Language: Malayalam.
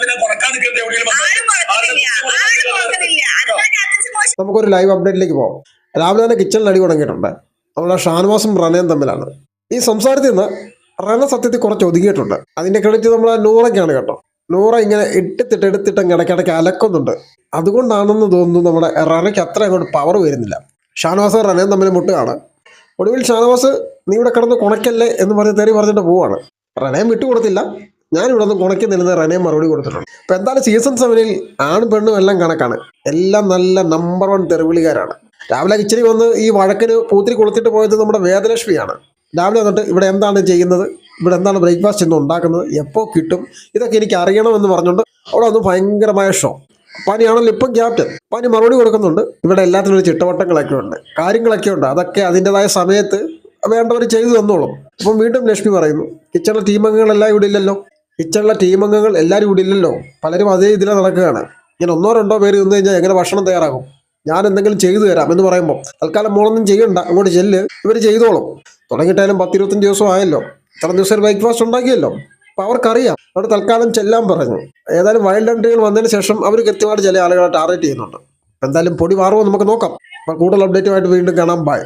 പിന്നെ നിൽക്കുന്നത് എവിടെയെങ്കിലും നമുക്കൊരു ലൈവ് അപ്ഡേറ്റിലേക്ക് പോകാം രാവിലെ തന്നെ കിച്ചണിൽ അടി തുടങ്ങിയിട്ടുണ്ട്. നമ്മുടെ ഷാൻവാസും റനയും തമ്മിലാണ്. ഈ സംസാരത്തിൽ നിന്ന് റന സത്യത്തിൽ കുറച്ച് ഒതുങ്ങിയിട്ടുണ്ട്. അതിന്റെ ക്രെഡിറ്റ് നമ്മൾ നൂറയ്ക്കാണ് കേട്ടോ. നൂറ ഇങ്ങനെ ഇട്ടിത്തിട്ട് എടുത്തിട്ട് അങ്ങ് ഇടയ്ക്കിടയ്ക്ക് അലക്കുന്നുണ്ട്. അതുകൊണ്ടാണെന്ന് തോന്നുന്നു നമ്മുടെ റനയ്ക്ക് അത്ര അങ്ങോട്ട് പവർ വരുന്നില്ല. ഷാനവാസ് റനയും തമ്മിൽ മുട്ടുകയാണ് ഒടുവിൽ ഷാനവാസ് നീ ഇവിടെ കിടന്ന് കുണയ്ക്കല്ലേ? എന്ന് പറഞ്ഞ് തേടി പറഞ്ഞിട്ട് പോവാണ്. റനയും വിട്ടുകൊടുത്തില്ല. ഞാൻ ഇവിടെ നിന്ന് കുണയ്ക്കുന്നില്ലെന്ന് റനയും മറുപടി കൊടുത്തിട്ടുണ്ട്. അപ്പോൾ എന്തായാലും സീസൺ സെവനിൽ ആണും പെണ്ണും എല്ലാം കണക്കാണ്. എല്ലാം നല്ല നമ്പർ വൺ തെരുവിളിക്കാരാണ്. രാവിലെ ഇച്ചിരി വന്ന് ഈ വഴക്കിന് പൂത്തിരി കൊളുത്തിട്ട് പോയത് നമ്മുടെ വേദലക്ഷ്മിയാണ്. രാവിലെ വന്നിട്ട് ഇവിടെ എന്താണ് ചെയ്യുന്നത്? ഇവിടെ എന്താണ് ബ്രേക്ക്ഫാസ്റ്റ് ഇന്ന് ഉണ്ടാക്കുന്നത്? എപ്പോൾ കിട്ടും? ഇതൊക്കെ എനിക്ക് അറിയണമെന്ന് പറഞ്ഞുകൊണ്ട് അവിടെ ഒന്ന് ഭയങ്കരമായ ഷോ പനിയാണല്ലോ ഇപ്പം ക്യാപ്റ്റൻ പനി മറുപടി കൊടുക്കുന്നുണ്ട്. ഇവിടെ എല്ലാത്തിനും ഒരു ചിട്ടവട്ടങ്ങളൊക്കെ ഉണ്ട്. കാര്യങ്ങളൊക്കെ ഉണ്ട്. അതൊക്കെ അതിന്റെതായ സമയത്ത് വേണ്ടവർ ചെയ്തു തന്നോളും. അപ്പം വീണ്ടും ലക്ഷ്മി പറയുന്നു കിച്ചണിലെ ടീമംഗങ്ങളെല്ലാം ഇവിടെ ഇല്ലല്ലോ. കിച്ചണിലെ ടീമംഗങ്ങൾ എല്ലാവരും ഇവിടെ ഇല്ലല്ലോ. പലരും അതേ ഇതിലെ നടക്കുകയാണ്. ഇങ്ങനെ ഒന്നോ രണ്ടോ പേര് നിന്ന് കഴിഞ്ഞാൽ എങ്ങനെ ഭക്ഷണം തയ്യാറാകും? ഞാൻ എന്തെങ്കിലും ചെയ്തു തരാം എന്ന് പറയുമ്പോൾ തൽക്കാലം മോളൊന്നും ചെയ്യണ്ട അങ്ങോട്ട് ചെല്ല് ഇവർ ചെയ്തോളും. തുടങ്ങിയിട്ടായാലും പത്തിരുപത്തഞ്ച് ദിവസം ആയല്ലോ. ഇത്ര ദിവസം ബ്രേക്ക്ഫാസ്റ്റ് ഉണ്ടാക്കിയല്ലോ. അപ്പോൾ അവർക്കറിയാം. അവിടെ തൽക്കാലം ചെല്ലാൻ പറഞ്ഞു. ഏതായാലും വൈൽഡ് എൻട്രികൾ വന്നതിന് ശേഷം അവർ കൃത്യമായിട്ട് ചില ആളുകളെ ടാർഗറ്റ് ചെയ്യുന്നുണ്ട്. എന്തായാലും പൊടി മാറുമോ നമുക്ക് നോക്കാം. അപ്പോൾ കൂടുതൽ അപ്ഡേറ്റുമായിട്ട് വീണ്ടും കാണാം. ബൈ